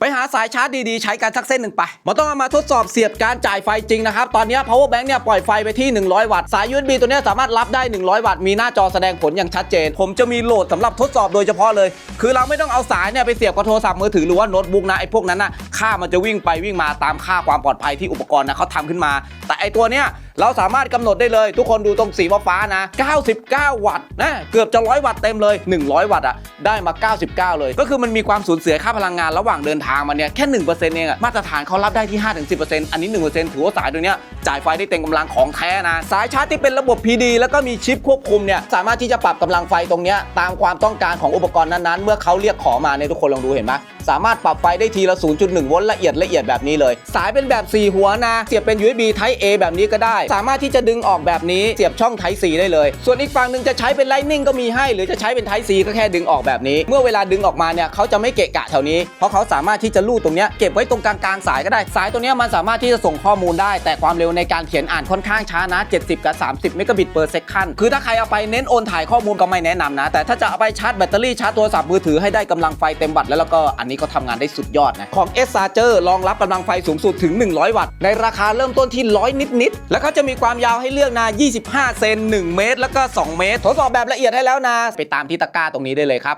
ไปหาสายชาร์จดีๆ ใช้กันสักเส้นหนึ่งไปมาต้องเอามาทดสอบเสียบการจ่ายไฟจริงนะครับ ตอนนี้ power bank เนี่ยปล่อยไฟไปที่ 100 วัตต์ สาย USB ตัวนี้สามารถรับได้ 100 วัตต์ มีหน้าจอแสดงผลอย่างชัดเจน ผมจะมีโหลดสำหรับทดสอบโดยเฉพาะเลย คือเราไม่ต้องเอาสายเนี่ยไปเสียบกับโทรศัพท์มือถือหรือว่าโน้ตบุ๊กนะไอ้พวกนั้นนะค่ามันจะวิ่งไปวิ่งมาตามค่าความปลอดภัยที่อุปกรณ์นะเขาทำขึ้นมา แต่ไอ้ตัวเนี้ย เราสามารถกำหนดได้เลย ทุกคนดูตรงสีฟ้านะ 99 วัตต์นะเกือบจะ 100 วัตต์เต็มเลย 100 วัตต์อะได้มา 99 เลย ก็คือมันมีความสูญเสียค่าพลังงานระหว่างเดินทางมันเนี่ยแค่1%เองอะมาตรฐานเขารับได้ที่ 5-10%อันนี้ 1%ถือว่าสายตัวเนี้ยจ่ายไฟได้เต็มกำลังของแท้นะสายชาร์จที่เป็นระบบ PD แล้วก็มีชิปควบคุมเนี่ยสามารถที่จะปรับกำลังไฟตรงเนี้ยตามความต้องการของอุปกรณ์นั้นๆ เมื่อเขาเรียกขอมาเนี่ยทุกคนลองดูเห็นไหมสามารถปรับไฟได้ทีละ 0.1 โวลต์ละเอียดละเอียดแบบนี้เลย สายเป็นแบบ 4 หัวนะ เสียบเป็น USB Type A แบบนี้ก็ได้สามารถที่จะดึงออกแบบนี้เสียบช่อง Type C ได้เลย ส่วนอีกฝั่งหนึ่งจะใช้เป็น Lightning ก็มีให้ หรือจะใช้เป็น Type C ก็แค่ดึงออกแบบนี้ เมื่อเวลาดึงออกมาเนี่ยเขาจะไม่เกะกะแถวนี้ เพราะเขาสามารถที่จะลูดตรงเนี้ยเก็บไว้ตรงกลางๆสายก็ได้ สายตัวเนี้ยมันสามารถที่จะส่งข้อมูลได้ แต่ความเร็วในการเขียนอ่านค่อนข้างช้านะ 70 กับ 30 เมกะบิต per second คือถ้าใครเอาไปเน้นโอนถ่ายข้อมูลก็ไม่แนะนำนะ แต่ถ้าจะเอาไปชาร์จแบตเตอรี่ชาร์จโทรศัพท์มือถือให้ได้กำลังไฟเต็มวัตต์แล้วแล้วก็อันนี้ก็ทำงานได้สุดยอดนะของ S Charger รองรับกำลังไฟสูงสุดถึง 100 วัตต์ในราคาเริ่มต้นที่ 100 นิดๆแล้วเขาจะมีความยาวให้เลือกนะ 25 เซน 1 เมตร แล้วก็ 2 เมตร ทดสอบแบบละเอียดให้แล้วนะ ไปตามที่ตะกร้าตรงนี้ได้เลยครับ